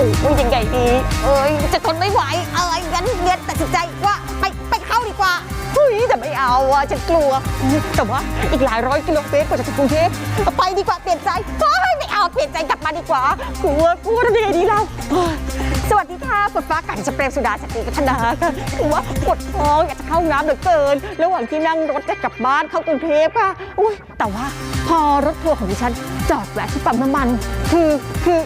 โอ้ยยังไงดีเอ้ยจะทนไม่ไหวเอ้ยงั้นเรียนตัดสินใจว่าไปไปเข้าดีกว่าเฮ้ยแต่ไม่เอาอะฉันกลัวแต่ว่าอีกหลายร้อยกิโลเมตรกว่าจะถึงกรุงเทพไปดีกว่าเปลี่ยนใจเฮ้ยไม่เอาเปลี่ยนใจกลับมาดีกว่ากลัวกลัวทำยังไงดีเราสวัสดีค่ะฝนฟ้ากันจะเปรมสุดาสติกัฒนาค่ะคือว่าปวดท้องอยากจะเข้าน้ำเหลือเกิน ระหว่างที่นั่งรถจะกลับบ้านเข้ากรุงเทพค่ะอุ้ยแต่ว่าพอรถทัวร์ของดิฉันจอดแวะที่ปั๊มน้ำมัน คือคือ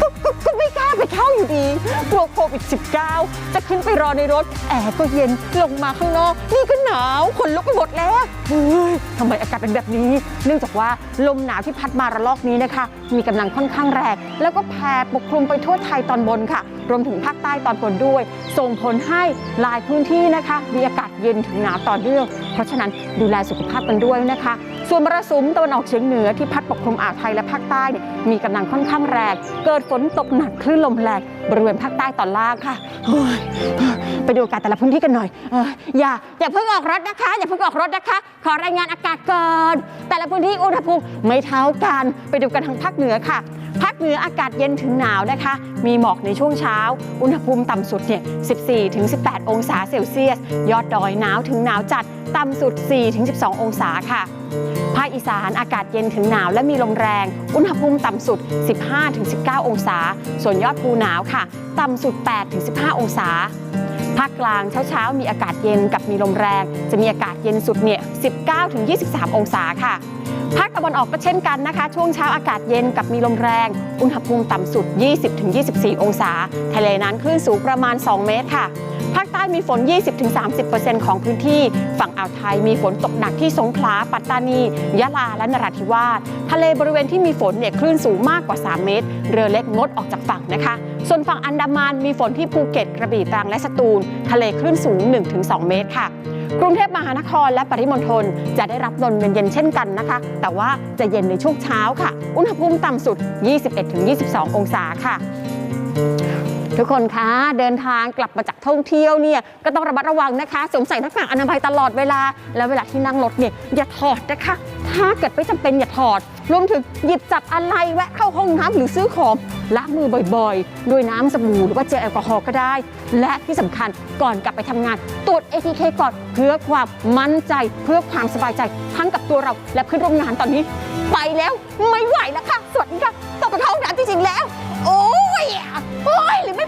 ก็ก็ไม่ ไปเข้าอยู่ดีกลัวโควิด -19 จะขึ้นไปรอในรถ แอร์ก็เย็นลงมาข้างนอก นี่ก็หนาวขนลุกไปหมดแล้วเฮ้ยทำไมอากาศเป็นแบบนี้ เนื่องจากว่าลมหนาวที่พัดมาระลอกนี้นะคะ มีกำลังค่อนข้างแรงแล้วก็แผ่ปกคลุมไปทั่วไทยตอนบนค่ะ รวมถึงภาคใต้ตอนบนด้วย ส่งผลให้หลายพื้นที่นะคะ มีอากาศเย็นถึงหนาวต่อเนื่องเพราะฉะนั้นดูแลสุขภาพกันด้วยนะคะ ส่วนมรสุมตะวันออกเฉียงเหนือที่พัดปกคลุมอ่าวไทยและภาคใต้เนี่ยมีกำลังค่อนข้างแรง เกิดฝนตกหนักคลื่นลมแรงบริเวณภาคใต้ตอนล่างค่ะไปดูอากาศแต่ละพื้นที่กันหน่อยอย่าอย่าเพิ่งออกรถนะคะ อย่าเพิ่งออกรถนะคะ ขอรายงานอากาศก่อนแต่ละพื้นที่อุณหภูมิไม่เท่ากันไปดูกันทางภาคเหนือค่ะภาคเหนืออากาศเย็นถึงหนาวนะคะ มีหมอกในช่วงเช้า อุณหภูมิต่ำสุดเนี่ย 14ถึง18 องศาเซลเซียส ยอดดอยหนาวถึงหนาวจัด ต่ำสุด 4-12 องศาค่ะ ภาคอีสานอากาศเย็นถึงหนาวและมีลมแรง อุณหภูมิต่ำสุด 15-19 องศา ส่วนยอดภูหนาวค่ะ ต่ำสุด 8-15 องศา ภาคกลางเช้าๆมีอากาศเย็นกับมีลมแรง จะมีอากาศเย็นสุดเนี่ย 19-23 องศาค่ะ ภาคตะวันออกก็เช่นกันนะคะ ช่วงเช้าอากาศเย็นกับมีลมแรง อุณหภูมิต่ำสุด 20-24 องศา ทะเลนั้นคลื่นสูงประมาณ 2 เมตรค่ะ ภาคใต้มีฝน 20-30%ของพื้นที่ ฝั่งอ่าวไทยมีฝนตกหนักที่สงขลา ปัตตานี ยะลา และนราธิวาส ทะเลบริเวณที่มีฝนเนี่ยคลื่นสูงมากกว่า 3 เมตร เรือเล็กงดออกจากฝั่งนะคะ ส่วนฝั่งอันดามันมีฝนที่ภูเก็ต กระบี่ ตรัง และสตูล ทะเลคลื่นสูง 1-2 เมตรค่ะ กรุงเทพมหานครและปริมณฑลจะได้รับลมเย็นๆเช่นกันนะคะ แต่ว่าจะเย็นในช่วงเช้าค่ะ อุณหภูมิต่ำสุด 21-22 องศาค่ะ ทุกคนคะเดินทางกลับมาจากท่องเที่ยวเนี่ยก็ต้องระมัดระวังนะคะสวมใส่หน้ากากอนามัยตลอดเวลา แล้วเวลาที่นั่งรถเนี่ยอย่าถอดนะคะ ถ้าเกิดไม่จำเป็นอย่าถอดรวมถึงหยิบจับอะไรแวะเข้าห้องน้ำหรือซื้อของล้างมือบ่อยๆ ด้วยน้ำสบู่หรือว่าเจลแอลกอฮอล์ก็ได้ และที่สำคัญก่อนกลับไปทำงานตรวจ ATK ก่อนเพื่อความมั่นใจเพื่อความสบายใจทั้งกับตัวเราและเพื่อนร่วมงานตอนนี้ ไปแล้วไม่ไหวแล้วค่ะสวัสดีค่ะต้องไปเข้าห้องน้ำจริงๆแล้ว โอ้ยโอ้ยหรือไม่